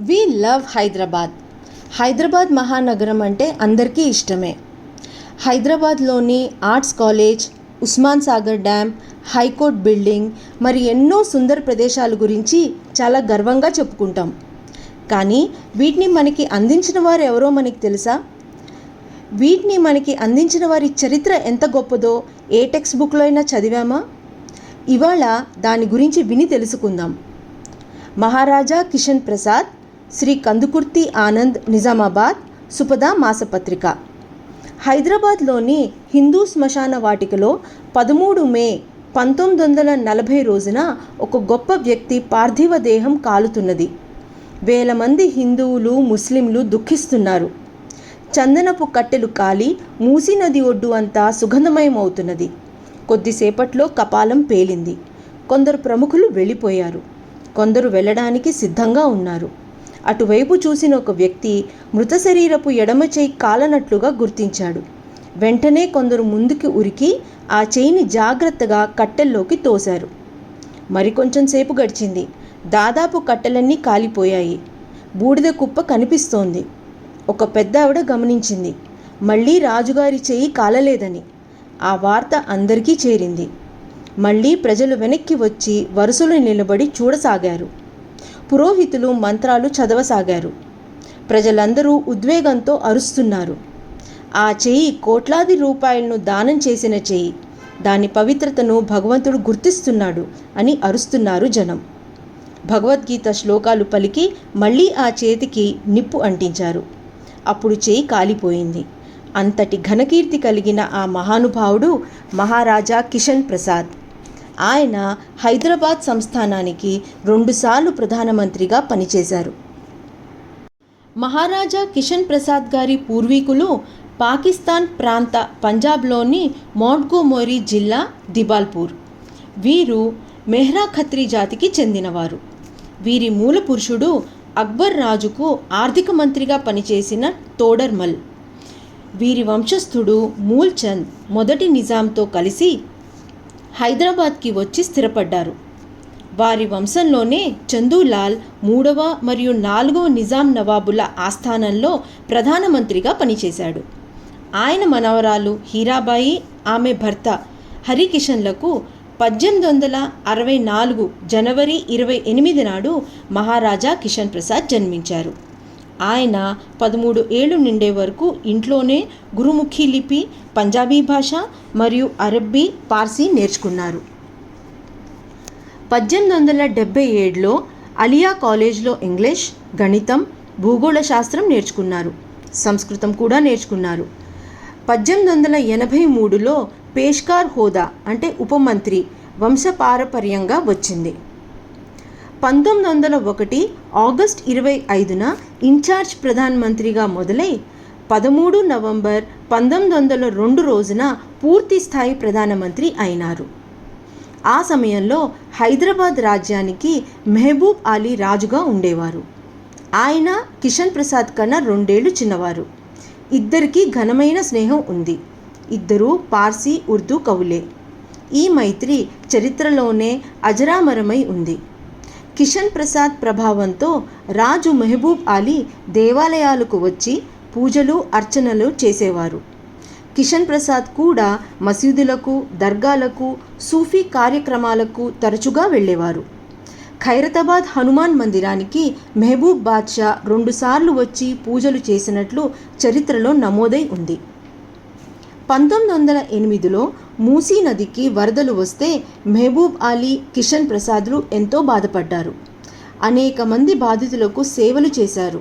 We love Hyderabad Hyderabad మహానగరం అంటే అందరికీ ఇష్టమే. హైదరాబాద్లోని arts college Osman Sagar dam high court building మరి ఎన్నో సుందర ప్రదేశాల గురించి చాలా గర్వంగా చెప్పుకుంటాం. కానీ వీటిని మనకి అందించిన వారు ఎవరో మనకి తెలుసా? వీటిని మనకి అందించిన వారి చరిత్ర ఎంత గొప్పదో ఏ టెక్స్ట్ బుక్లో అయినా చదివామా? ఇవాళ దాని గురించి విని తెలుసుకుందాం. మహారాజా కిషన్ ప్రసాద్ శ్రీ కందుకుర్తి ఆనంద్ నిజామాబాద్ సుపద మాసపత్రిక. హైదరాబాద్లోని హిందూ శ్మశాన వాటికలో పదమూడు మే పంతొమ్మిది వందల నలభై రోజున ఒక గొప్ప వ్యక్తి పార్థివ దేహం కాలుతున్నది. వేల మంది హిందువులు ముస్లింలు దుఃఖిస్తున్నారు. చందనపు కట్టెలు కాలి మూసీ నది ఒడ్డు అంతా సుగంధమయమవుతున్నది. కొద్దిసేపట్లో కపాలం పేలింది. కొందరు ప్రముఖులు వెళ్ళిపోయారు. కొందరు వెళ్ళడానికి సిద్ధంగా ఉన్నారు. అటువైపు చూసిన ఒక వ్యక్తి మృత శరీరపు ఎడమ చేయి కాలనట్లుగా గుర్తించాడు. వెంటనే కొందరు ముందుకి ఉరికి ఆ చేయిని జాగ్రత్తగా కట్టెల్లోకి తోశారు. మరికొంచెం సేపు గడిచింది. దాదాపు కట్టెలన్నీ కాలిపోయాయి. బూడిద కుప్ప కనిపిస్తోంది. ఒక పెద్ద ఆవిడ గమనించింది. మళ్ళీ రాజుగారి చేయి కాలలేదని. ఆ వార్త అందరికీ చేరింది. మళ్ళీ ప్రజలు వెనక్కి వచ్చి వరుసలో నిలబడి చూడసాగారు. పురోహితులు మంత్రాలు చదవసాగారు. ప్రజలందరూ ఉద్వేగంతో అరుస్తున్నారు. ఆ చేయి కోట్లాది రూపాయలను దానం చేసిన చేయి దాని పవిత్రతను భగవంతుడు గుర్తిస్తున్నాడు అని అరుస్తున్నారు జనం. భగవద్గీత శ్లోకాలు పలికి మళ్ళీ ఆ చేతికి నిప్పు అంటించారు. అప్పుడు చేయి కాలిపోయింది. అంతటి ఘనకీర్తి కలిగిన ఆ మహానుభావుడు మహారాజా కిషన్ ప్రసాద్. ఆయన హైదరాబాద్ సంస్థానానికి రెండుసార్లు ప్రధానమంత్రిగా పనిచేశారు. మహారాజా కిషన్ ప్రసాద్ గారి పూర్వీకులు పాకిస్తాన్ ప్రాంత పంజాబ్లోని మోంట్గోమోరీ జిల్లా దిబాల్పూర్. వీరు మెహ్రా ఖత్రీ జాతికి చెందినవారు. వీరి మూల పురుషుడు అక్బర్ రాజుకు ఆర్థిక మంత్రిగా పనిచేసిన తోడర్మల్. వీరి వంశస్థుడు మూల్చంద్ మొదటి నిజాంతో కలిసి హైదరాబాద్కి వచ్చి స్థిరపడ్డారు. వారి వంశంలోనే చందూలాల్ మూడవ మరియు నాలుగవ నిజాం నవాబుల ఆస్థానంలో ప్రధానమంత్రిగా పనిచేశాడు. ఆయన మనవరాలు హీరాబాయి ఆమె భర్త హరికిషన్లకు పద్దెనిమిది వందల అరవై నాలుగు జనవరి ఇరవై ఎనిమిది నాడు మహారాజా కిషన్ ప్రసాద్ జన్మించారు. ఆయన పదమూడు ఏళ్ళు నిండే వరకు ఇంట్లోనే గురుముఖి లిపి పంజాబీ భాష మరియు అరబ్బీ పార్సీ నేర్చుకున్నారు. పద్దెనిమిది వందల డెబ్బై ఏడులో అలియా కాలేజ్లో ఇంగ్లీష్ గణితం భూగోళ శాస్త్రం నేర్చుకున్నారు. సంస్కృతం కూడా నేర్చుకున్నారు. పద్దెనిమిది వందల ఎనభై మూడులో పేష్కార్ హోదా అంటే ఉపమంత్రి వంశపారపర్యంగా వచ్చింది. పంతొమ్మిది వందల ఒకటి ఆగస్ట్ ఇరవై ఐదున ఇన్ఛార్జ్ ప్రధానమంత్రిగా మొదలై పదమూడు నవంబర్ పంతొమ్మిది వందల రెండు రోజున పూర్తి స్థాయి ప్రధానమంత్రి అయినారు. ఆ సమయంలో హైదరాబాద్ రాజ్యానికి మెహబూబ్ అలీ రాజుగా ఉండేవారు. ఆయన కిషన్ ప్రసాద్ కన్నా రెండేళ్ళు చిన్నవారు. ఇద్దరికీ ఘనమైన స్నేహం ఉంది. ఇద్దరూ పార్సీ ఉర్దూ కవులే. ఈ మైత్రి చరిత్రలోనే అజరామరమై ఉంది. కిషన్ ప్రసాద్ ప్రభావంతో రాజు మెహబూబ్ అలీ దేవాలయాలకు వచ్చి పూజలు అర్చనలు చేసేవారు. కిషన్ ప్రసాద్ కూడా మసీదులకు దర్గాలకు సూఫీ కార్యక్రమాలకు తరచుగా వెళ్ళేవారు. ఖైరతాబాద్ హనుమాన్ మందిరానికి మెహబూబ్ బాద్షా రెండుసార్లు వచ్చి పూజలు చేసినట్లు చరిత్రలో నమోదై ఉంది. పంతొమ్మిది వందల ఎనిమిదిలో మూసీ నదికి వరదలు వస్తే మెహబూబ్ అలీ కిషన్ ప్రసాద్లు ఎంతో బాధపడ్డారు. అనేక మంది బాధితులకు సేవలు చేశారు.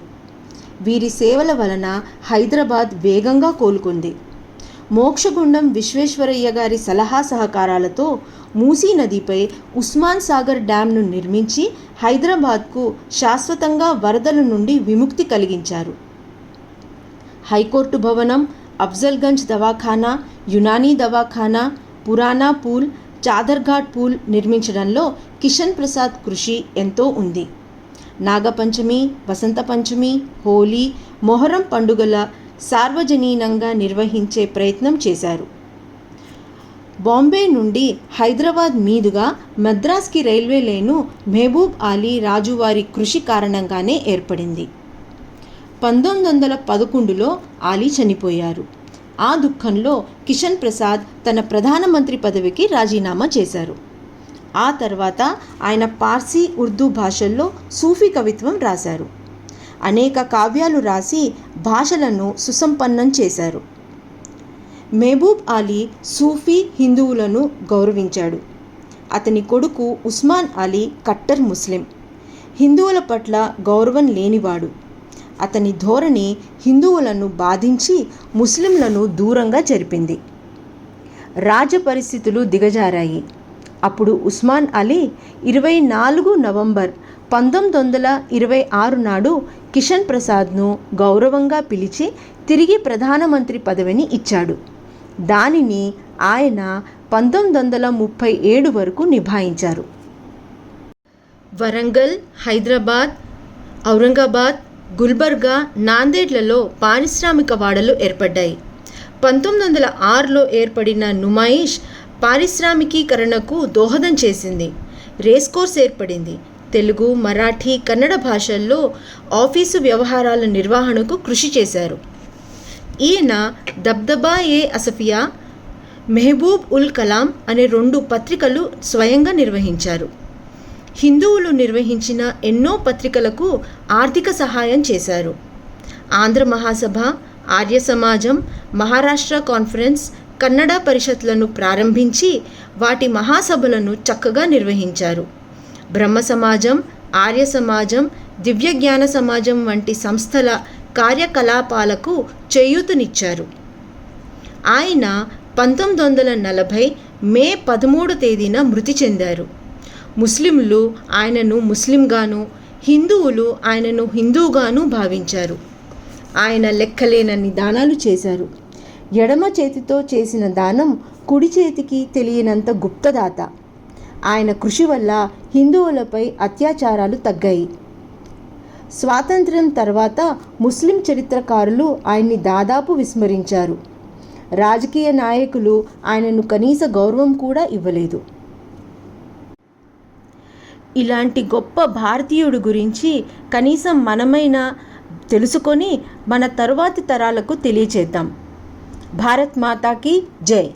వీరి సేవల వలన హైదరాబాద్ వేగంగా కోలుకుంది. మోక్షగుండం విశ్వేశ్వరయ్య గారి సలహా సహకారాలతో మూసీ నదిపై ఉస్మాన్ సాగర్ డ్యాంను నిర్మించి హైదరాబాద్కు శాశ్వతంగా వరదల నుండి విముక్తి కలిగించారు. హైకోర్టు భవనం అఫ్జల్గంజ్ దవాఖానా యునానీ దవాఖానా పురాణా పూల్ చాదర్ఘాట్ పూల్ నిర్మించడంలో కిషన్ ప్రసాద్ కృషి ఎంతో ఉంది. నాగపంచమి వసంత పంచమి హోలీ మొహరం పండుగల సార్వజనీనంగా నిర్వహించే ప్రయత్నం చేశారు. బాంబే నుండి హైదరాబాద్ మీదుగా మద్రాస్కి రైల్వే లైను మహబూబ్ అలీ రాజువారి కృషి కారణంగానే ఏర్పడింది. పంతొమ్మిది వందల పదకొండులో ఆలీ చనిపోయారు. ఆ దుఃఖంలో కిషన్ ప్రసాద్ తన ప్రధానమంత్రి పదవికి రాజీనామా చేశారు. ఆ తర్వాత ఆయన పార్సీ ఉర్దూ భాషల్లో సూఫీ కవిత్వం రాశారు. అనేక కావ్యాలు రాసి భాషలను సుసంపన్నం చేశారు. మహబూబ్ అలీ సూఫీ హిందువులను గౌరవించాడు. అతని కొడుకు ఉస్మాన్ అలీ కట్టర్ ముస్లిం. హిందువుల పట్ల గౌరవం లేనివాడు. అతని ధోరణి హిందువులను బాధించి ముస్లింలను దూరంగా జరిపింది. రాజ పరిస్థితులు దిగజారాయి. అప్పుడు ఉస్మాన్ అలీ ఇరవై నాలుగు నవంబర్ పంతొమ్మిది వందల ఇరవై ఆరు నాడు కిషన్ ప్రసాద్ను గౌరవంగా పిలిచి తిరిగి ప్రధానమంత్రి పదవిని ఇచ్చాడు. దానిని ఆయన పంతొమ్మిది వందల ముప్పై ఏడు వరకు నిభాయించారు. వరంగల్ హైదరాబాద్ ఔరంగాబాద్ గుల్బర్గా నాందేడ్లలో పారిశ్రామిక వాడలు ఏర్పడ్డాయి. పంతొమ్మిది వందల ఆరులో ఏర్పడిన నుమాయిష్ పారిశ్రామికీకరణకు దోహదం చేసింది. రేస్ కోర్స్ ఏర్పడింది. తెలుగు మరాఠీ కన్నడ భాషల్లో ఆఫీసు వ్యవహారాల నిర్వహణకు కృషి చేశారు. ఈయన దబ్దబా ఏ అసఫియా మెహబూబ్ ఉల్ కలాం అనే రెండు పత్రికలు స్వయంగా నిర్వహించారు. హిందువులు నిర్వహించిన ఎన్నో పత్రికలకు ఆర్థిక సహాయం చేశారు. ఆంధ్ర మహాసభ ఆర్య సమాజం మహారాష్ట్ర కాన్ఫరెన్స్ కన్నడ పరిషత్లను ప్రారంభించి వాటి మహాసభలను చక్కగా నిర్వహించారు. బ్రహ్మ సమాజం ఆర్య సమాజం దివ్య జ్ఞాన సమాజం వంటి సంస్థల కార్యకలాపాలకు చేయూతనిచ్చారు. ఆయన పంతొమ్మిది వందల నలభై మే పదమూడు తేదీన మృతి చెందారు. ముస్లింలు ఆయనను ముస్లింగాను హిందువులు ఆయనను హిందువుగాను భావించారు. ఆయన లెక్కలేనన్ని దానాలు చేశారు. ఎడమ చేతితో చేసిన దానం కుడి చేతికి తెలియనంత గుప్తదాత. ఆయన కృషి వల్ల హిందువులపై అత్యాచారాలు తగ్గాయి. స్వాతంత్ర్యం తర్వాత ముస్లిం చరిత్రకారులు ఆయన్ని దాదాపు విస్మరించారు. రాజకీయ నాయకులు ఆయనను కనీస గౌరవం కూడా ఇవ్వలేదు. ఇలాంటి గొప్ప భారతీయుడు గురించి కనీసం మనమైనా తెలుసుకొని మన తరువాతి తరాలకు తెలియచేద్దాం. భారత్ మాతాకి జై.